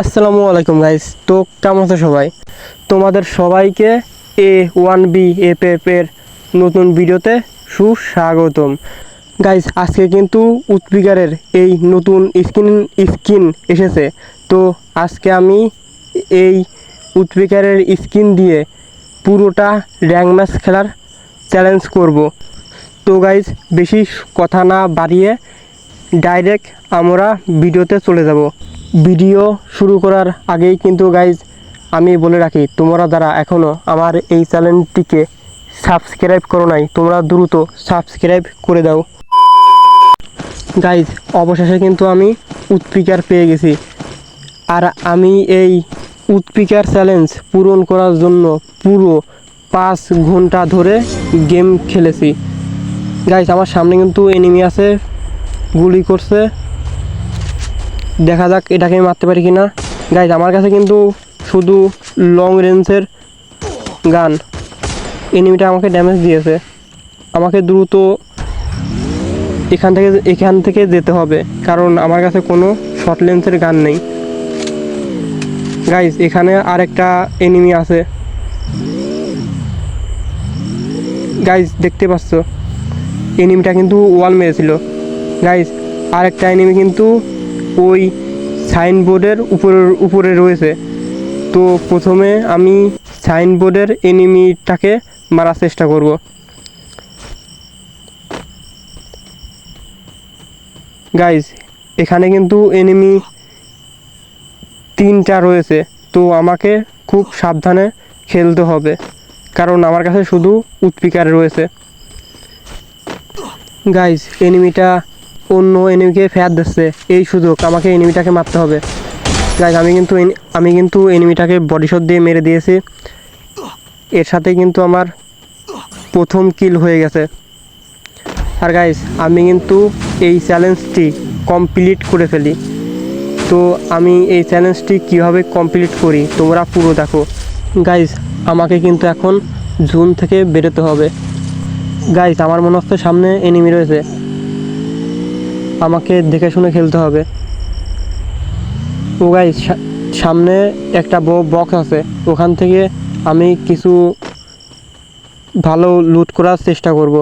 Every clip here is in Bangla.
আসসালামু আলাইকুম গাইস তো কেমন আছো সবাই? তোমাদের সবাইকে এ ওয়ান বি এফ এর নতুন ভিডিওতে সুস্বাগতম। গাইস আজকে কিন্তু উৎপিকারের এই নতুন স্কিন স্কিন এসেছে। তো আজকে আমি এই উৎপিকারের স্কিন দিয়ে পুরোটা র্যাঙ্ক ম্যাচ খেলার চ্যালেঞ্জ করব। তো গাইজ বেশি কথা না বাড়িয়ে ডাইরেক্ট আমরা ভিডিওতে চলে যাব। ভিডিও শুরু করার আগেই কিন্তু গাইজ আমি বলে রাখি, তোমরা যারা এখনও আমার এই চ্যানেলটিকে সাবস্ক্রাইব করো নাই, তোমরা দ্রুত সাবস্ক্রাইব করে দাও। গাইজ অবশেষে কিন্তু আমি উৎপিকার পেয়ে গেছি। আর আমি এই উৎপিকার চ্যালেঞ্জ পূরণ করার জন্য পুরো পাঁচ ঘণ্টা ধরে গেম খেলেছি। গাইজ আমার সামনে কিন্তু এনিমি আছে, গুলি করছে। দেখা যাক এটাকে আমি মারতে পারি কি না গাইজ আমার কাছে কিন্তু শুধু লং রেঞ্জের গান এনিমিটা আমাকে ড্যামেজ দিয়েছে। আমাকে দ্রুত এখান থেকে এখান থেকে যেতে হবে, কারণ আমার কাছে কোনো শর্ট লেন্সের গান নেই। গাইজ এখানে আরেকটা এনিমি আছে। গাইজ দেখতে পাচ্ছ? এনিমিটা কিন্তু ওয়াল মেরেছিল। গাইজ আরেকটা এনিমি কিন্তু ওই সাইনবোর্ডের উপরের উপরে রয়েছে। তো প্রথমে আমি সাইনবোর্ডের এনিমিটাকে মারার চেষ্টা করব। গাইজ এখানে কিন্তু এনিমি তিনটা রয়েছে। তো আমাকে খুব সাবধানে খেলতে হবে। কারণ আমার কাছে শুধু উৎপিকার রয়েছে। গাইজ এনিমিটা অন্য এনিমিকে ফেয়ার দিচ্ছে, এই সুযোগ, আমাকে এনিমিটাকে মারতে হবে। গাইজ আমি কিন্তু আমি কিন্তু এনিমিটাকে বডি শট দিয়ে মেরে দিয়েছি। এর সাথে কিন্তু আমার প্রথম কিল হয়ে গেছে। আর গাইজ আমি কিন্তু এই চ্যালেঞ্জটি কমপ্লিট করে ফেলি। তো আমি এই চ্যালেঞ্জটি কীভাবে কমপ্লিট করি, তোমরা পুরো দেখো। গাইজ আমাকে কিন্তু এখন জুন থেকে বেরোতে হবে। গাইজ আমার মনে হচ্ছে সামনে এনিমি রয়েছে। আমাকে দেখে শুনে খেলতে হবে। ও গাইজ সামনে একটা বক্স আছে। ওখান থেকে আমি কিছু ভালো লুট করার চেষ্টা করব।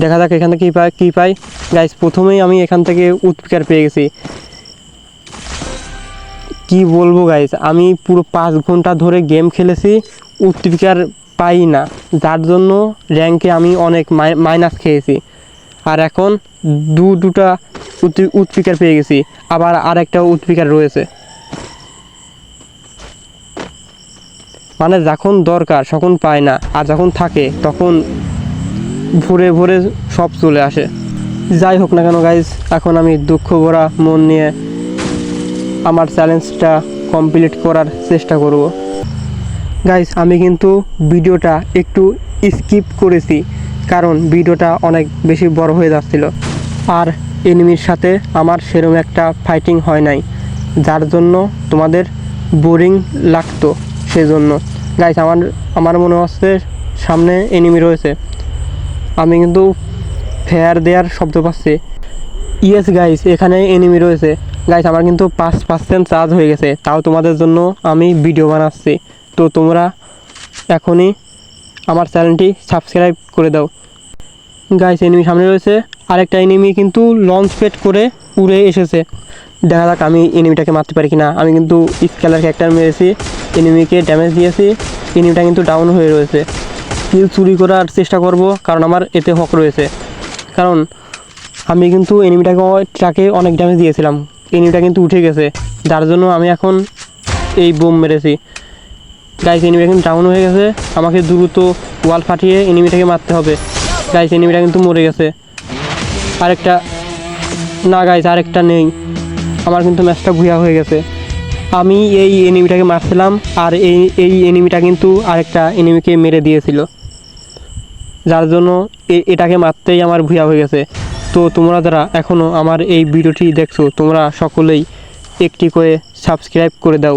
দেখা যাক এখান থেকে কী পাই কী পাই। গাইজ প্রথমেই আমি এখান থেকে উৎপিকার পেয়ে গেছি। কি বলব গাইজ আমি পুরো পাঁচ ঘণ্টা ধরে গেম খেলেছি, উৎপিকার পাই না। যার জন্য র্যাঙ্কে আমি অনেক মাইনাস খেয়েছি। আর এখন দু দুটা উৎপিকার পেয়ে গেছি। আবার আরেকটা উৎপিকার রয়েছে। মানে যখন দরকার, তখন পায় না। আর যখন থাকে, তখন ভরে ভরে সব চলে আসে। যাই হোক না কেন গাইজ এখন আমি দুঃখ ভরা মন নিয়ে আমার চ্যালেঞ্জটা কমপ্লিট করার চেষ্টা করব। গাইস আমি কিন্তু ভিডিওটা একটু স্কিপ করেছি, কারণ ভিডিওটা অনেক বেশি বড় হয়ে যাচ্ছিল। আর এনিমির সাথে আমার সেরকম একটা ফাইটিং হয় নাই, যার জন্য তোমাদের বোরিং লাগতো সেজন্য। গাইস আমার আমার মনে হচ্ছে সামনে এনিমি রয়েছে। আমি কিন্তু ফেয়ার দেওয়ার শব্দ পাচ্ছি। ইয়েস গাইস এখানে এনিমি রয়েছে। গাইস আমার কিন্তু পাঁচ পার্সেন্ট চার্জ হয়ে গেছে। তাও তোমাদের জন্য আমি ভিডিও বানাচ্ছি। তো তোমরা এখনই আমার চ্যানেলটি সাবস্ক্রাইব করে দাও। গাইস এনিমি সামনে রয়েছে। আরেকটা এনিমি কিন্তু লঞ্চ পেড করে উড়ে এসেছে। দেখা যাক আমি এনিমিটাকে মারতে পারি কিনা। আমি কিন্তু স্কেলার ক্যারেক্টার মেরেছি এনিমিকে ড্যামেজ দিয়েছি এনিমিটা কিন্তু ডাউন হয়ে রয়েছে। কিল চুরি করার চেষ্টা করব, কারণ আমার এতে হক রয়েছে। কারণ আমি কিন্তু এনিমিটাকে ট্রাকে অনেক ড্যামেজ দিয়েছিলাম। এনিমিটা কিন্তু উঠে গেছে। যার জন্য আমি এখন এই বোম মেরেছি। গাইস এনিমিটা কিন্তু ডাউন হয়ে গেছে। আমাকে দ্রুত ওয়াল ফাটিয়ে এনিমিটাকে মারতে হবে। গাইস এনিমিটা কিন্তু মরে গেছে। আরেকটা না গাইস আরেকটা নেই। আমার কিন্তু ম্যাচটা ভুয়া হয়ে গেছে। আমি এই এনিমিটাকে মারছিলাম আর এই এই এনিমিটা কিন্তু আরেকটা এনিমিকে মেরে দিয়েছিল। যার জন্য এটাকে মারতেই আমার ভুয়া হয়ে গেছে। তো তোমরা যারা এখনও আমার এই ভিডিওটি দেখছ, তোমরা সকলেই একটি করে সাবস্ক্রাইব করে দাও।